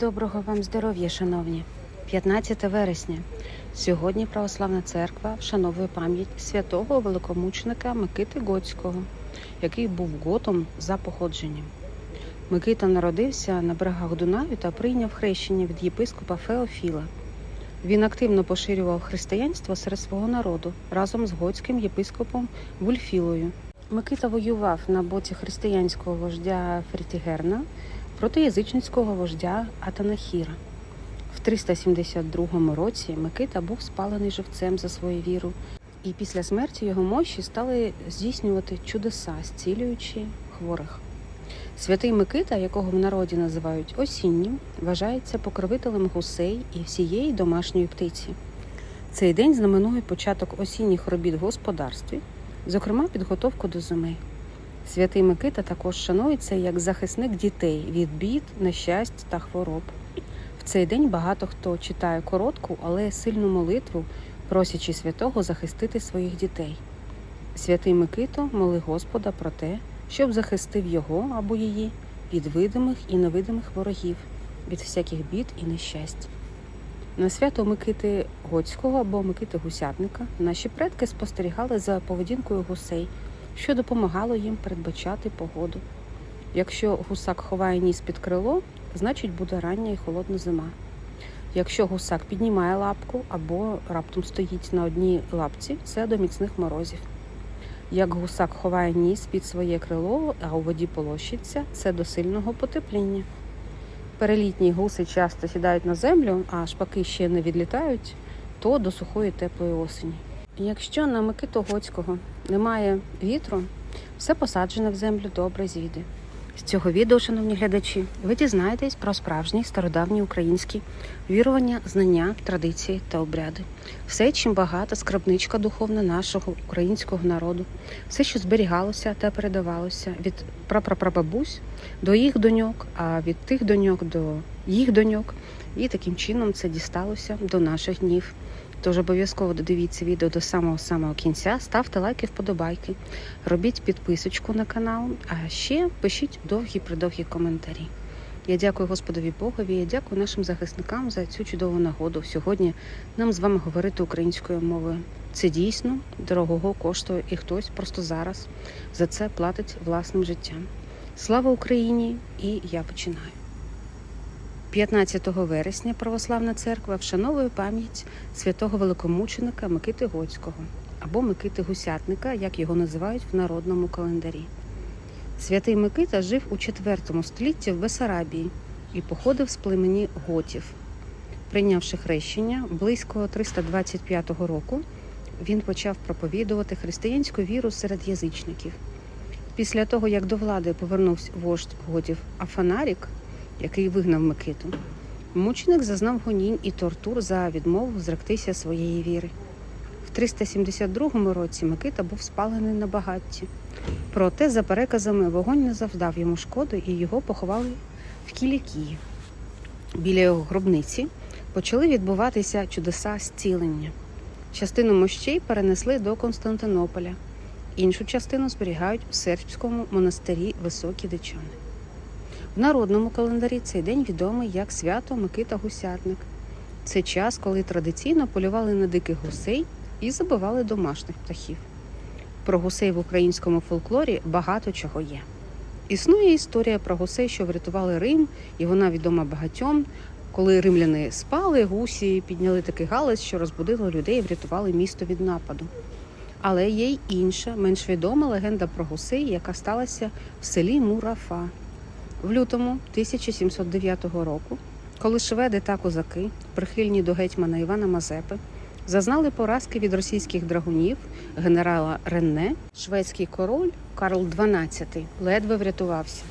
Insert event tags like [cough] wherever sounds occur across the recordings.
Доброго вам здоров'я, шановні! 15 вересня. Сьогодні Православна церква вшановує пам'ять святого великомученика Микити Готського, який був готом за походженням. Микита народився на берегах Дунаю та прийняв хрещення від єпископа Феофіла. Він активно поширював християнство серед свого народу разом з готським єпископом Вульфілою. Микита воював на боці християнського вождя Фрітігерна проти язичницького вождя Атанахіра. В 372 році Микита був спалений живцем за свою віру, і після смерті його мощі стали здійснювати чудеса, зцілюючи хворих. Святий Микита, якого в народі називають осіннім, вважається покровителем гусей і всієї домашньої птиці. Цей день знаменує початок осінніх робіт в господарстві, зокрема підготовку до зими. Святий Микита також шанується як захисник дітей від бід, нещасть та хвороб. В цей день багато хто читає коротку, але сильну молитву, просячи святого захистити своїх дітей. Святий Микито моли Господа про те, щоб захистив його або її від видимих і невидимих ворогів, від всяких бід і нещасть. На свято Микити Гоцького або Микити Гусятника наші предки спостерігали за поведінкою гусей, що допомагало їм передбачати погоду. Якщо гусак ховає ніс під крило, значить буде рання і холодна зима. Якщо гусак піднімає лапку або раптом стоїть на одній лапці, це до міцних морозів. Як гусак ховає ніс під своє крило, а у воді полощиться, це до сильного потепління. Перелітні гуси часто сідають на землю, а шпаки ще не відлітають, то до сухої теплої осені. Якщо на Микиту Гоцького немає вітру, все посаджене в землю добре зійде. З цього відео, шановні глядачі, ви дізнаєтесь про справжні стародавні українські вірування, знання, традиції та обряди. Все, чим багата скарбничка духовна нашого українського народу, все, що зберігалося та передавалося від прапрапрабабусь до їх доньок, а від тих доньок до їх доньок. І таким чином це дісталося до наших днів. Тож обов'язково додивіться відео до самого самого кінця, ставте лайки, вподобайки, робіть підписочку на канал, а ще пишіть довгі-придовгі коментарі. Я дякую Господові Богові, я дякую нашим захисникам за цю чудову нагоду. Сьогодні нам з вами говорити українською мовою. Це дійсно дорогого коштує, і хтось просто зараз за це платить власним життям. Слава Україні! І я починаю. 15 вересня Православна церква вшановує пам'ять святого великомученика Микити Гоцького або Микити Гусятника, як його називають в народному календарі. Святий Микита жив у IV столітті в Бесарабії і походив з племені готів. Прийнявши хрещення близько 325 року, він почав проповідувати християнську віру серед язичників. Після того, як до влади повернувся вождь готів Афанарік, який вигнав Микиту, мученик зазнав гонінь і тортур за відмову зректися своєї віри. В 372 році Микита був спалений на багатті. Проте, за переказами, вогонь не завдав йому шкоди і його поховали в Кілікії. Біля його гробниці почали відбуватися чудеса зцілення. Частину мощей перенесли до Константинополя, іншу частину зберігають в сербському монастирі Високі Дичани. В народному календарі цей день відомий як свято Микита Гусятник. Це час, коли традиційно полювали на диких гусей і забивали домашніх птахів. Про гусей в українському фольклорі багато чого є. Існує історія про гусей, що врятували Рим, і вона відома багатьом. Коли римляни спали, гусі підняли такий галас, що розбудило людей і врятували місто від нападу. Але є й інша, менш відома легенда про гусей, яка сталася в селі Мурафа. В лютому 1709 року, коли шведи та козаки, прихильні до гетьмана Івана Мазепи, зазнали поразки від російських драгунів генерала Ренне, шведський король Карл XII ледве врятувався.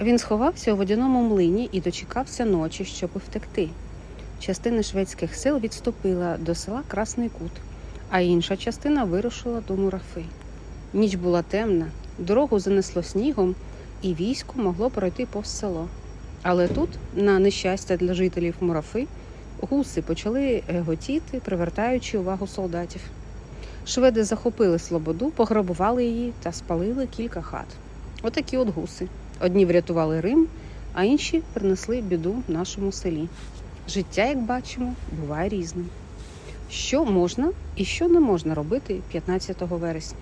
Він сховався у водяному млині і дочекався ночі, щоб втекти. Частина шведських сил відступила до села Красний Кут, а інша частина вирушила до Мурафи. Ніч була темна, дорогу занесло снігом, і військо могло пройти повз село. Але тут, на нещастя для жителів Мурафи, гуси почали геготіти, привертаючи увагу солдатів. Шведи захопили слободу, пограбували її та спалили кілька хат. Отакі от гуси. Одні врятували Рим, а інші принесли біду нашому селі. Життя, як бачимо, буває різним. Що можна і що не можна робити 15 вересня?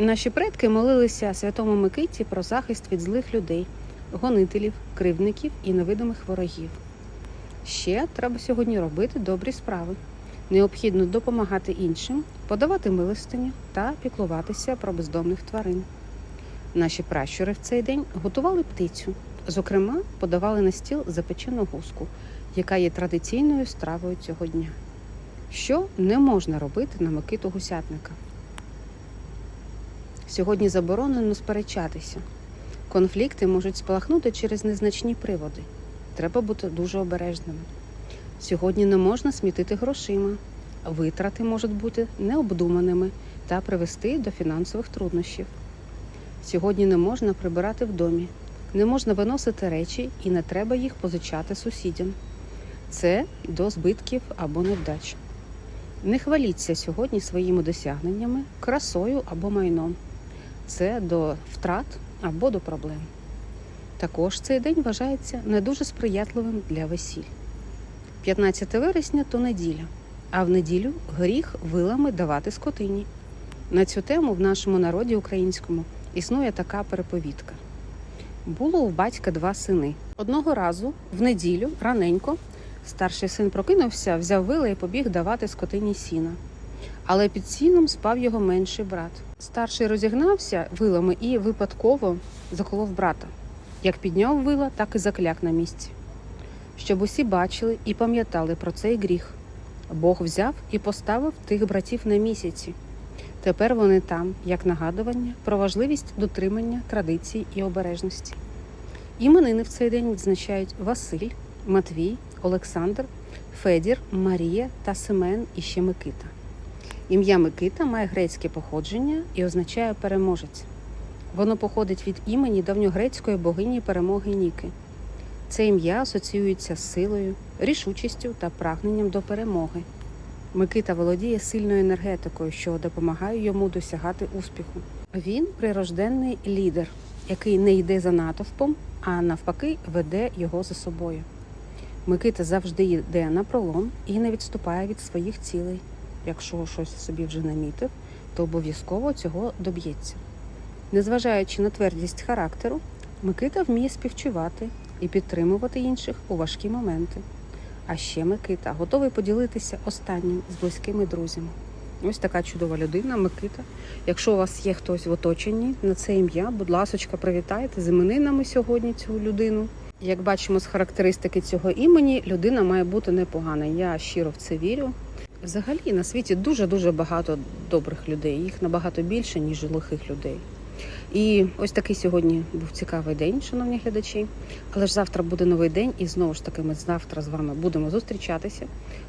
Наші предки молилися святому Микиті про захист від злих людей, гонителів, кривдників і невидимих ворогів. Ще треба сьогодні робити добрі справи. Необхідно допомагати іншим, подавати милостиню та піклуватися про бездомних тварин. Наші пращури в цей день готували птицю. Зокрема, подавали на стіл запечену гуску, яка є традиційною стравою цього дня. Що не можна робити на Микиту гусятника? Сьогодні заборонено сперечатися. Конфлікти можуть спалахнути через незначні приводи. Треба бути дуже обережними. Сьогодні не можна смітити грошима. Витрати можуть бути необдуманими та привести до фінансових труднощів. Сьогодні не можна прибирати в домі, не можна виносити речі і не треба їх позичати сусідям. Це до збитків або невдач. Не хваліться сьогодні своїми досягненнями, красою або майном. Це до втрат або до проблем. Також цей день вважається не дуже сприятливим для весіль. 15 вересня то неділя, а в неділю гріх вилами давати скотині. На цю тему в нашому народі українському існує така переповідка. Було у батька два сини. Одного разу, в неділю, раненько, старший син прокинувся, взяв вила і побіг давати скотині сіна. Але під сіном спав його менший брат. Старший розігнався вилами і випадково заколов брата. Як підняв вила, так і закляк на місці. Щоб усі бачили і пам'ятали про цей гріх. Бог взяв і поставив тих братів на місяці. Тепер вони там, як нагадування про важливість дотримання традицій і обережності. Іменини в цей день відзначають Василь, Матвій, Олександр, Федір, Марія та Семен і ще Микита. Ім'я Микита має грецьке походження і означає переможець. Воно походить від імені давньогрецької богині перемоги Ніки. Це ім'я асоціюється з силою, рішучістю та прагненням до перемоги. Микита володіє сильною енергетикою, що допомагає йому досягати успіху. Він прирожденний лідер, який не йде за натовпом, а навпаки веде його за собою. Микита завжди йде на пролом і не відступає від своїх цілей. Якщо щось собі вже намітив, то обов'язково цього доб'ється. Незважаючи на твердість характеру, Микита вміє співчувати і підтримувати інших у важкі моменти. А ще Микита готовий поділитися останнім з близькими друзями. Ось така чудова людина, Микита. Якщо у вас є хтось в оточенні на це ім'я, будь ласочка, привітайте з іменинами сьогодні цю людину. Як бачимо з характеристики цього імені, людина має бути непогана. Я щиро в це вірю. Взагалі на світі дуже дуже багато добрих людей. Їх набагато більше, ніж лихих людей. І ось такий сьогодні був цікавий день, шановні глядачі. Але ж завтра буде новий день, і знову ж таки ми завтра з вами будемо зустрічатися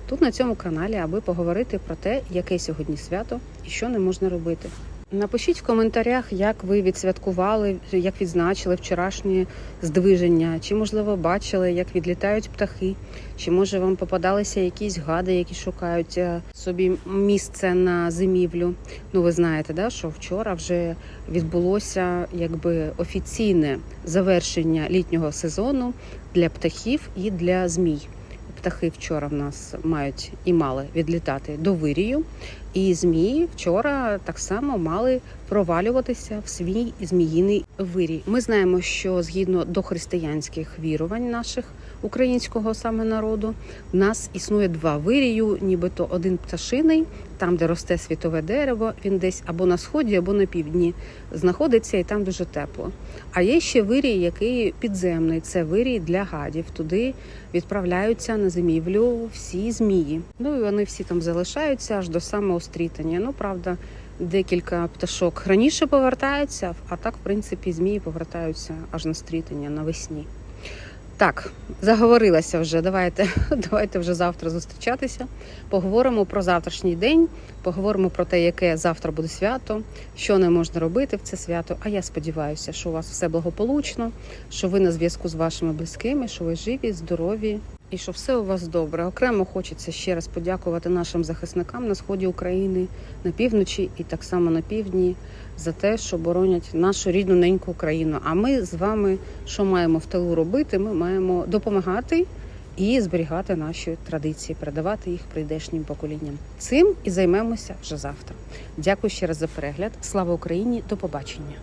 тут на цьому каналі, аби поговорити про те, яке сьогодні свято і що не можна робити. Напишіть в коментарях, як ви відсвяткували, як відзначили вчорашнє здвиження, чи можливо бачили, як відлітають птахи, чи може вам попадалися якісь гади, які шукають е, собі місце на зимівлю. Ну, ви знаєте, да, що вчора вже відбулося якби офіційне завершення літнього сезону для птахів і для змій. Птахи вчора в нас мають і мали відлітати до вирію, і змії вчора так само мали провалюватися в свій зміїний вирій. Ми знаємо, що згідно до християнських вірувань наших українського саме народу, в нас існує два вирію, нібито один пташиний, там, де росте світове дерево, він десь або на сході, або на півдні знаходиться, і там дуже тепло. А є ще вирій, який підземний. Це вирій для гадів. Туди відправляються на зимівлю всі змії. Ну і вони всі там залишаються аж до самого стрітання. Ну правда, декілька пташок раніше повертаються, а так, в принципі, змії повертаються аж на стрітання навесні. Так, заговорилася вже. Давайте, [laughs] давайте вже завтра зустрічатися. Поговоримо про завтрашній день, поговоримо про те, яке завтра буде свято, що не можна робити в це свято. А я сподіваюся, що у вас все благополучно, що ви на зв'язку з вашими близькими, що ви живі, здорові і що все у вас добре. Окремо хочеться ще раз подякувати нашим захисникам на сході України, на півночі і так само на півдні за те, що боронять нашу рідну неньку Україну. А ми з вами що маємо в тилу робити? Ми маємо допомагати і зберігати наші традиції, передавати їх прийдешнім поколінням. Цим і займемося вже завтра. Дякую ще раз за перегляд. Слава Україні! До побачення!